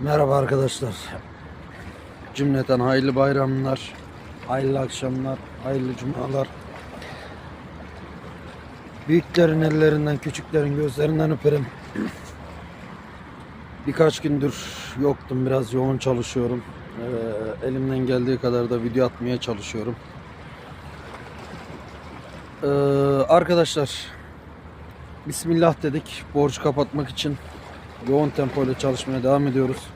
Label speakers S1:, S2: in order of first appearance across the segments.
S1: Merhaba arkadaşlar. Cümleten hayırlı bayramlar, hayırlı akşamlar, hayırlı cumalar. Büyüklerin ellerinden, küçüklerin gözlerinden öperim. Birkaç gündür yoktum, biraz yoğun çalışıyorum. Ee, elimden geldiği kadar da video atmaya çalışıyorum. Ee, arkadaşlar, Bismillah dedik. Borcu kapatmak için yoğun tempoyla çalışmaya devam ediyoruz.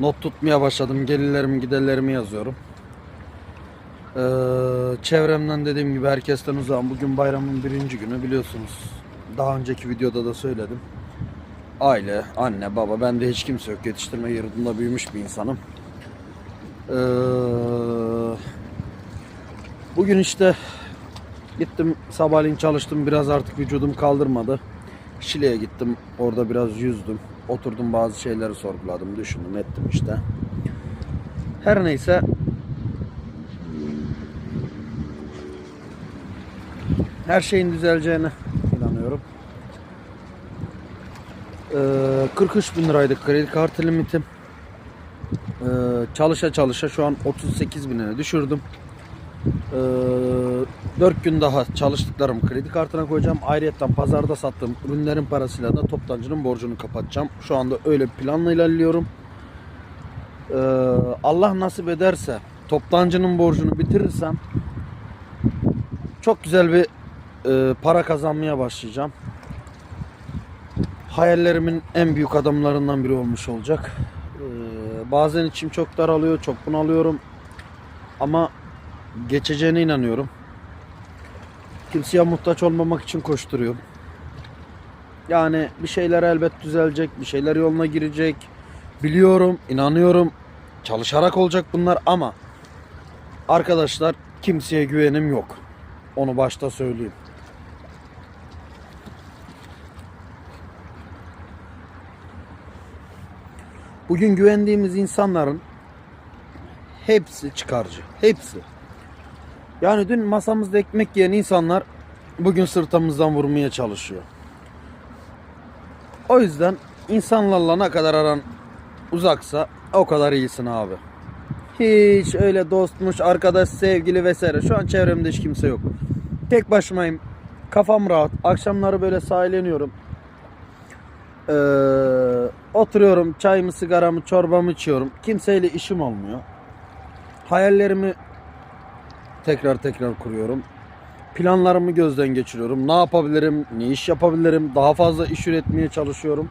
S1: Not tutmaya başladım. Gelirlerimi giderlerimi yazıyorum. Ee, çevremden dediğim gibi herkesten uzağım. Bugün bayramın birinci günü biliyorsunuz. Daha önceki videoda da söyledim. Aile, anne, baba. Bende hiç kimse yok. Yetiştirme yurdunda büyümüş bir insanım. Ee, bugün işte gittim sabahleyin çalıştım. Biraz artık vücudum kaldırmadı. Şile'ye gittim. Orada biraz yüzdüm. Oturdum bazı şeyleri sorguladım, düşündüm, ettim işte. Her neyse her şeyin düzeleceğine inanıyorum. Ee, 43 bin liraydı kredi kartı limitim. Ee, çalışa çalışa şu an 38 binine düşürdüm. Ee, 4 gün daha çalıştıklarım kredi kartına koyacağım. Ayrıca pazarda sattığım ürünlerin parasıyla da toptancının borcunu kapatacağım. Şu anda öyle planla ilerliyorum. Ee, Allah nasip ederse toptancının borcunu bitirirsem çok güzel bir e, para kazanmaya başlayacağım. Hayallerimin en büyük adamlarından biri olmuş olacak. Ee, bazen içim çok daralıyor, çok bunalıyorum. Ama geçeceğine inanıyorum. Kimseye muhtaç olmamak için koşturuyorum. Yani bir şeyler elbet düzelecek, bir şeyler yoluna girecek. Biliyorum, inanıyorum. Çalışarak olacak bunlar ama arkadaşlar kimseye güvenim yok. Onu başta söyleyeyim. Bugün güvendiğimiz insanların hepsi çıkarcı. Hepsi. Yani dün masamızda ekmek yiyen insanlar bugün sırtımızdan vurmaya çalışıyor. O yüzden insanlarla ne kadar aran uzaksa o kadar iyisin abi. Hiç öyle dostmuş, arkadaş, sevgili vesaire. Şu an çevremde hiç kimse yok. Tek başımayım. Kafam rahat. Akşamları böyle sahileniyorum. Ee, oturuyorum. Çayımı, sigaramı, çorbamı içiyorum. Kimseyle işim olmuyor. Hayallerimi tekrar tekrar kuruyorum. Planlarımı gözden geçiriyorum. Ne yapabilirim, ne iş yapabilirim, daha fazla iş üretmeye çalışıyorum.